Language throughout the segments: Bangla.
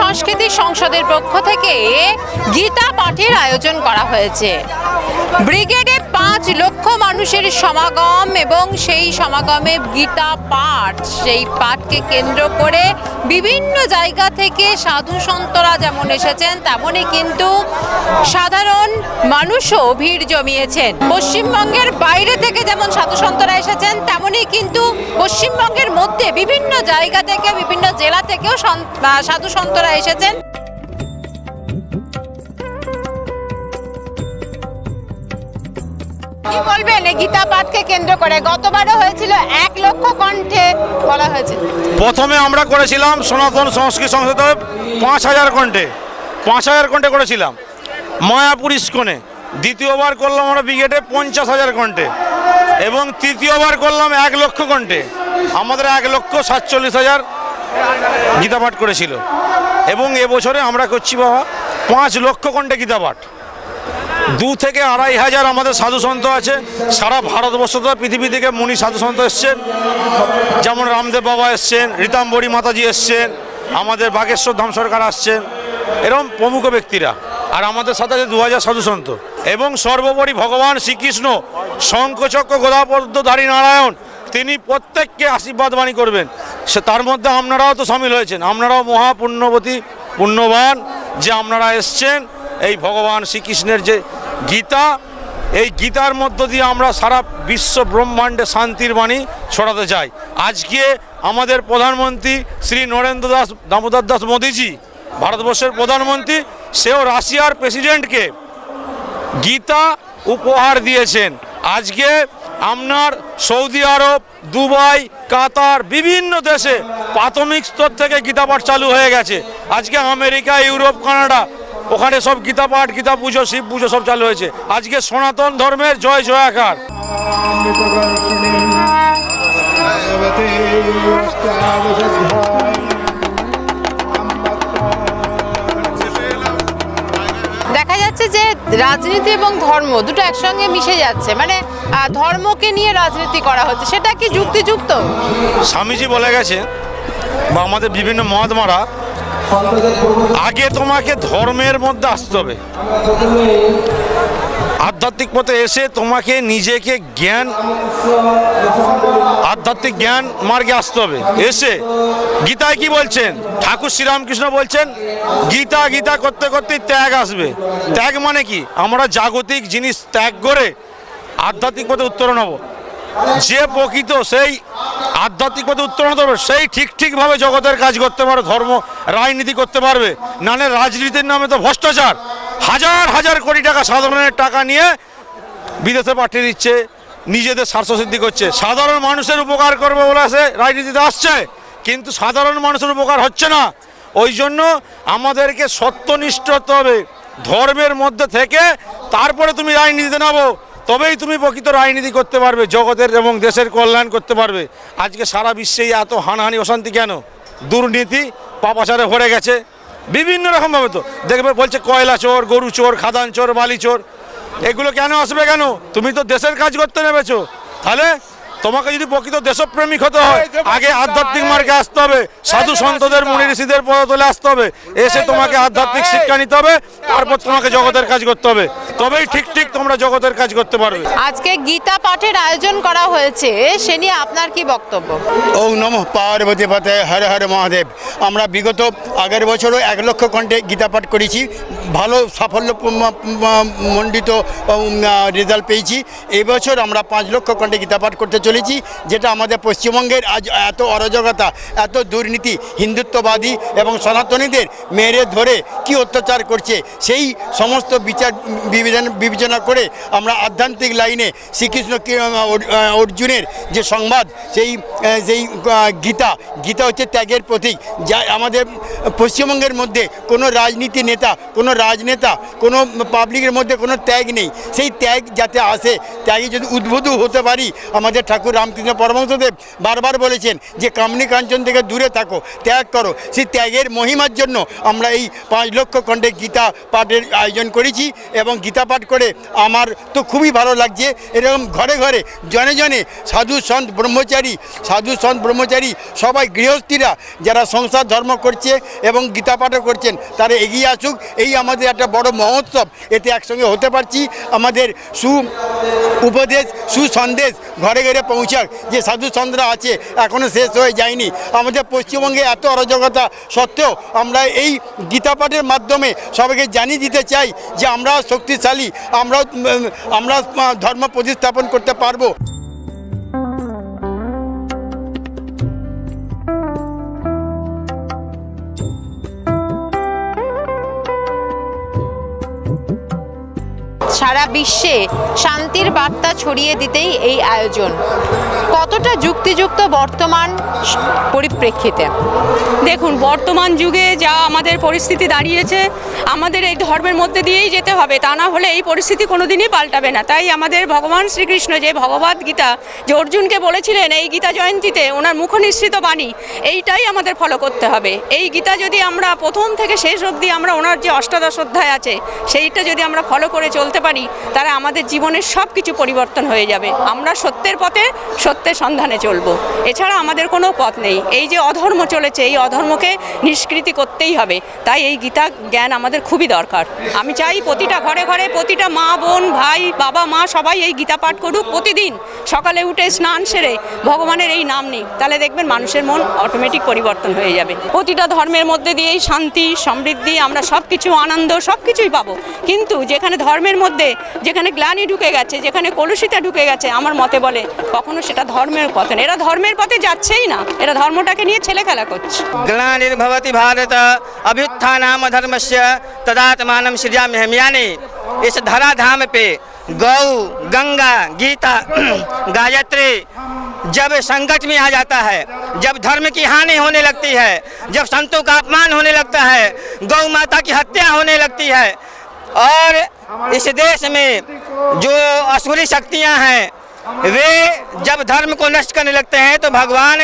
সংস্কৃতি সংসদের পক্ষ থেকে গীতা পাঠের আয়োজন করা হয়েছে। ব্রিগেডে পাঁচ লক্ষ মানুষের সমাগম এবং সেই সমাগমে গীতা পাঠ, সেই পাঠকে কেন্দ্র করে বিভিন্ন জায়গা থেকে সাধু সন্তরা যেমন এসেছেন, তেমনই কিন্তু সাধারণ মানুষও ভিড় জমিয়েছেন। পশ্চিমবঙ্গের বাইরে থেকে যেমন সাধু সন্তরা এসেছেন, তেমনই কিন্তু পশ্চিমবঙ্গের মধ্যে বিভিন্ন জায়গা থেকে, বিভিন্ন জেলা থেকেও সাধু সন্তরা এসেছেন। কি বলবেন? এই গীতা পাঠকে কেন্দ্র করে গতবারও হয়েছিল এক লক্ষ কণ্ঠে বলা হয়েছে। প্রথমে আমরা করেছিলাম সনাতন সংস্কৃত সংসদে পাঁচ হাজার কণ্ঠে, পাঁচ হাজার কণ্ঠে করেছিলাম। মায়াপুর ইস্কনে দ্বিতীয়বার করলাম আমরা ব্রিগেডে পঞ্চাশ হাজার কণ্ঠে এবং তৃতীয়বার করলাম এক লক্ষ কণ্ঠে। আমাদের এক লক্ষ সাতচল্লিশ হাজার গীতা পাঠ করেছিল। এবং এবছরে আমরা করছি বাবা পাঁচ লক্ষ কণ্ঠে গীতা পাঠ। দু থেকে আড়াই হাজার আমাদের সাধু সন্ত আছে। সারা ভারতবর্ষ তো পৃথিবী থেকে মুনি সাধু সন্ত এসছেন যেমন রামদেব বাবা এসছেন, রীতাম্বরী মাতাজি এসছেন, আমাদের বাগেশ্বর ধাম সরকার আসছেন। এরকম প্রমুখ ব্যক্তিরা। আর আমাদের সাথে আছে দু হাজার সাধু সন্ত। এবং সর্বোপরি ভগবান শ্রীকৃষ্ণ, শঙ্খচক্র গোদাপদ্মধারী নারায়ণ, তিনি প্রত্যেককে আশীর্বাদ বাণী করবেন। সে তার মধ্যে আপনারাও তো সামিল হয়েছেন। আপনারাও মহাপুণ্যবতী পুণ্যবান যে আপনারা এসছেন, এই ভগবান শ্রীকৃষ্ণের যে গীতা, এই গীতার মধ্য দিয়ে আমরা সারা বিশ্ব ব্রহ্মাণ্ডে শান্তির বাণী ছড়াতে চাই। আজকে আমাদের প্রধানমন্ত্রী শ্রী নরেন্দ্র দাস দামোদর দাস মোদীজি, ভারতবর্ষের প্রধানমন্ত্রী, সেও রাশিয়ার প্রেসিডেন্টকে গীতা উপহার দিয়েছেন। আজকে আপনার সৌদি আরব, দুবাই, কাতার, বিভিন্ন দেশে প্রাথমিক স্তর থেকে গীতা পাঠ চালু হয়ে গেছে। আজকে আমেরিকা, ইউরোপ, কানাডা ওখানে সব গীতা পাঠ গীতা পুজো শিব পুজো সব চালু হয়েছে। আজকে সনাতন ধর্মের জয় জয়াকার। দেখা যাচ্ছে যে রাজনীতি এবং ধর্ম দুটো একসঙ্গে মিশে যাচ্ছে। মানে ধর্মকে নিয়ে রাজনীতি করা হচ্ছে। সেটা কি যুক্তিযুক্ত? স্বামীজি বলে গেছে বা আমাদের বিভিন্ন মহাত্মারা আগে তোমাকে ধর্মের মধ্যে আসতে হবে। আধ্যাত্মিক পথে এসে তোমাকে নিজেকে জ্ঞান, আধ্যাত্মিক জ্ঞান মার্গে আসতে হবে। এসে গীতায় কি বলছেন? ঠাকুর শ্রীরামকৃষ্ণ বলছেন, গীতা গীতা করতে করতে ত্যাগ আসবে। ত্যাগ মানে কি? আমরা জাগতিক জিনিস ত্যাগ করে আধ্যাত্মিক পথে উত্তরণ হব। যে প্রকৃত সেই আধ্যাত্মিক পথে উত্তরণ হতে সেই ঠিক ঠিকভাবে জগতের কাজ করতে পারবে, ধর্ম, রাজনীতি করতে পারবে। নাহলে রাজনীতির নামে তো ভ্রষ্টাচার। হাজার হাজার কোটি টাকা সাধারণের টাকা নিয়ে বিদেশে পাঠিয়ে দিচ্ছে, নিজেদের স্বার্থসিদ্ধি করছে। সাধারণ মানুষের উপকার করবে বলে সে রাজনীতিতে আসছে। কিন্তু সাধারণ মানুষের উপকার হচ্ছে না। ওই জন্য আমাদেরকে সত্যনিষ্ঠ হতে হবে। ধর্মের মধ্যে থেকে তারপরে তুমি রাজনীতিতে নামো। তবেই তুমি প্রকৃত রাজনীতি করতে পারবে, জগতের এবং দেশের কল্যাণ করতে পারবে। আজকে সারা বিশ্বেই এত হানাহানি অশান্তি কেন? দুর্নীতি পাপাচারে ভরে গেছে। বিভিন্ন রকমভাবে তো। দেখবে বলছে, কয়লা চোর, গরু চোর, খাদান চোর, বালি চোর। এগুলো কেন আসবে কেন? তুমি তো দেশের কাজ করতে নেমেছো। তাহলে তোমাকে যদি প্রকৃত দেশপ্রেমিক হতে হয় আগে আধ্যাত্মিক মার্গে আসতে হবে সাধু সন্তদের মুনি ঋষিদের পদতলে আসতে হবে এসে তোমাকে আধ্যাত্মিক শিক্ষা নিতে হবে তারপর তোমাকে জগতের কাজ করতে হবে। তবেই ঠিক ঠিক তোমরা জগতের কাজ করতে পারবে। আজকে গীতা পাঠের আয়োজন করা হয়েছে সে নিয়ে আপনার কি বক্তব্য? ওম নম পার্বতী পথে হরে হরে মহাদেব। আমরা বিগত আগের বছরও এক লক্ষ কণ্ঠে গীতা পাঠ করেছি। ভালো সাফল্য মণ্ডিত রেজাল্ট পেয়েছি। এবছর আমরা পাঁচ লক্ষ কণ্ঠে গীতা পাঠ করতে চলেছি, যেটা আমাদের পশ্চিমবঙ্গের আজ এত অরাজকতা, এত দুর্নীতি, হিন্দুত্ববাদী এবং সনাতনীদের মেরে ধরে কি অত্যাচার করছে, সেই সমস্ত বিচার, বিবেচনা করে আমরা আধ্যাত্মিক লাইনে শ্রীকৃষ্ণ অর্জুনের যে সংবাদ, সেই সেই গীতা গীতা হচ্ছে ত্যাগের প্রতীক, যা আমাদের পশ্চিমবঙ্গের মধ্যে কোনো রাজনীতি নেতা, কোনো রাজনেতা, কোনো পাবলিকের মধ্যে কোনো ত্যাগ নেই, সেই ত্যাগ যাতে আসে, ত্যাগে যদি উদ্বুদ্ধ হতে পারি, আমাদের ঠাকুর রামকৃষ্ণ পরমহংসদেব বারবার বলেছেন যে কামনি কাঞ্চন থেকে দূরে থাকো, ত্যাগ করো। সেই ত্যাগের মহিমার জন্য আমরা এই পাঁচ লক্ষ খণ্ডে গীতা পাঠের আয়োজন করেছি এবং গীতা পাঠ করে আমার তো খুবই ভালো লাগছে। এরকম ঘরে ঘরে, জনে জনে সাধু, সন্ত, ব্রহ্মচারী, সাধু, সন্ত, ব্রহ্মচারী, সবাই গৃহস্থীরা যারা সংসার, ধর্ম করছে এবং গীতা পাঠও করছেন, তারা এগিয়ে আসুক। এই আমাদের একটা বড় মহোৎসব। এতে একসঙ্গে হতে পারছি। আমাদের সু, উপদেশ, সুসন্দেশ ঘরে ঘরে পৌঁছাক যে সাধু সন্তরা আছে এখনও শেষ হয়ে যায়নি। আমাদের পশ্চিমবঙ্গে এত অরাজকতা সত্ত্বেও আমরা এই গীতাপাঠের মাধ্যমে সবাইকে জানিয়ে দিতে চাই যে আমরা শক্তিশালী আমরা আমরা ধর্ম প্রতিস্থাপন করতে পারব। সারা বিশ্বে শান্তির বার্তা ছড়িয়ে দিতেই এই আয়োজন। কতটা যুক্তিযুক্ত বর্তমান পরিপ্রেক্ষিতে? দেখুন, বর্তমান যুগে যা আমাদের পরিস্থিতি দাঁড়িয়েছে, আমাদের এই ধর্মের মধ্যে দিয়েই যেতে হবে। তা না হলে এই পরিস্থিতি কোনোদিনই পাল্টাবে না। তাই আমাদের ভগবান শ্রীকৃষ্ণ যে ভগবদ গীতা, যে অর্জুনকে বলেছিলেন, এই গীতা জয়ন্তীতে ওনার মুখনিসৃত বাণী, এইটাই আমাদের ফলো করতে হবে। এই গীতা যদি আমরা প্রথম থেকে শেষ অবধি আমরা ওনার যে অষ্টাদশ অধ্যায় আছে, সেইটা যদি আমরা ফলো করে চলতে পারি তাহলে আমাদের জীবনের সব কিছু পরিবর্তন হয়ে যাবে। আমরা সত্যের পথে সত্যের সন্ধানে চলবো। এছাড়া আমাদের কোনো পথ নেই। এই যে অধর্ম চলেছে, এই অধর্মকে নিষ্কৃতি করতেই হবে। তাই এই গীতা জ্ঞান আমাদের খুবই দরকার। আমি চাই প্রতিটা ঘরে ঘরে প্রতিটা মা, বোন, ভাই, বাবা, মা সবাই এই গীতা পাঠ করুক প্রতিদিন। সকালে উঠে স্নান সেরে ভগবানের এই নাম নিক। তাহলে দেখবেন মানুষের মন অটোমেটিক পরিবর্তন হয়ে যাবে। প্রতিটা ধর্মের মধ্যে দিয়েই শান্তি, সমৃদ্ধি, আমরা সব কিছু আনন্দ সব কিছুই পাবো। কিন্তু যেখানে ধর্মের মধ্যে যেখানে গ্লানি ঢুকে গেছে যেখানে কলুষিতা ঢুকে গেছে আমার মতে বলে কখনো সেটা ধর্মের পথে না। এরা ধর্মের পথে যাচ্ছেই না এরা ধর্মটাকে নিয়ে ছেলে খেলা করছে ग्लानिर्भवति भारत अभ्युत्थानाम धर्मस्य तदात्मानं सृजाम्यहं यानी इस धराधाम पे गौ गंगा गीता गायत्री जब संकट में आ जाता है जब धर्म की हानि होने लगती है जब संतों का अपमान होने लगता है गौ माता की हत्या होने लगती है और इस देश में जो असुरी शक्तियाँ हैं वे जब धर्म को नष्ट करने लगते हैं तो भगवान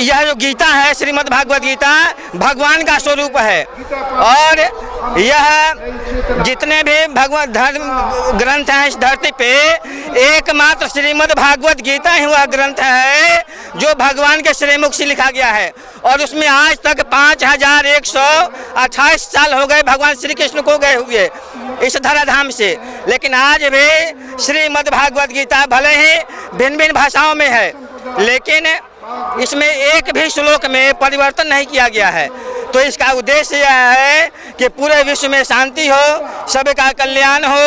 यह जो गीता है श्रीमद् भागवत गीता भगवान का स्वरूप है। और यह जितने भी भगवत धर्म ग्रंथ हैं इस धरती पे, एकमात्र श्रीमद् भागवत गीता ही वह ग्रंथ है जो भगवान के श्रीमुख से लिखा गया है। और उसमें आज तक पाँच हज़ार एक सौ अट्ठाईस साल हो गए भगवान श्री कृष्ण को गए हुए इस धराधाम से। लेकिन आज भी श्रीमद् भागवत गीता भले ही भिन्न भिन्न भाषाओं में है, लेकिन इसमें एक भी श्लोक में परिवर्तन नहीं किया गया है। तो इसका उद्देश्य यह है कि पूरे विश्व में शांति हो सबका कल्याण हो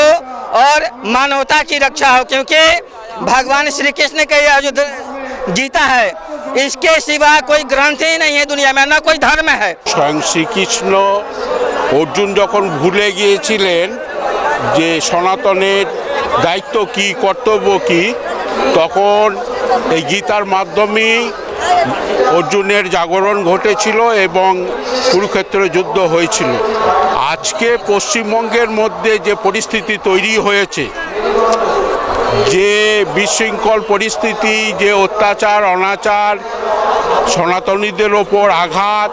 और मानवता की रक्षा हो क्योंकि भगवान श्री कृष्ण के यह जो द- गीता है इसके सिवा कोई ग्रंथ ही नहीं है दुनिया में न कोई धर्म है স্বয়ং শ্রীকৃষ্ণ অর্জুন যখন ভুলে গিয়েছিলেন যে সনাতনের দায়িত্ব কি কর্তব্য কি তখন এই গীতার মাধ্যমেই অর্জুনের জাগরণ ঘটেছিল এবং কুরুক্ষেত্রে যুদ্ধ হয়েছিল। আজকে পশ্চিমবঙ্গের মধ্যে যে পরিস্থিতি তৈরি হয়েছে, যে বিশৃঙ্খল পরিস্থিতি, যে অত্যাচার, অনাচার, সনাতনীদের ওপর আঘাত,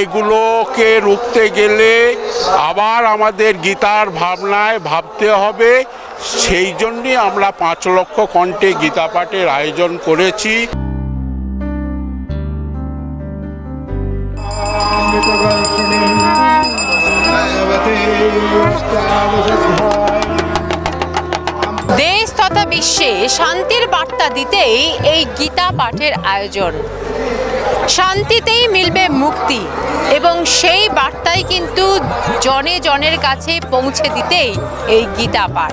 এগুলোকে রুখতে গেলে আবার আমাদের গীতার ভাবনায় ভাবতে হবে। সেই জন্যে আমরা পাঁচ লক্ষ কণ্ঠে গীতা পাঠের আয়োজন করেছি। দেশ তথা বিশ্বে শান্তির বার্তা দিতেই এই গীতা পাঠের আয়োজন। শান্তিতেই মিলবে মুক্তি এবং সেই বার্তাই কিন্তু জনে জনের কাছে পৌঁছে দিতেই এই গীতা পাঠ।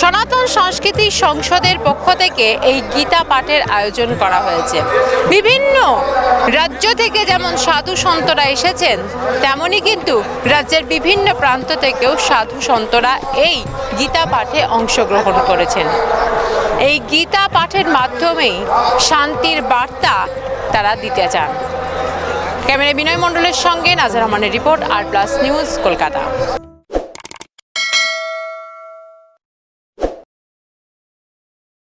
সনাতন সংস্কৃতি সংসদের পক্ষ থেকে এই গীতা পাঠের আয়োজন করা হয়েছে। বিভিন্ন রাজ্য থেকে যেমন সাধু সন্তরা এসেছেন তেমনি কিন্তু রাজ্যের বিভিন্ন প্রান্ত থেকেও সাধু সন্তরা এই গীতা পাঠে অংশগ্রহণ করেছেন। এই গীতা পাঠের মাধ্যমেই শান্তির বার্তা তারা দিতে চান। ক্যামেরা বিনয় মণ্ডলের সঙ্গে নাজার রহমানের report, R plus news, Kolkata.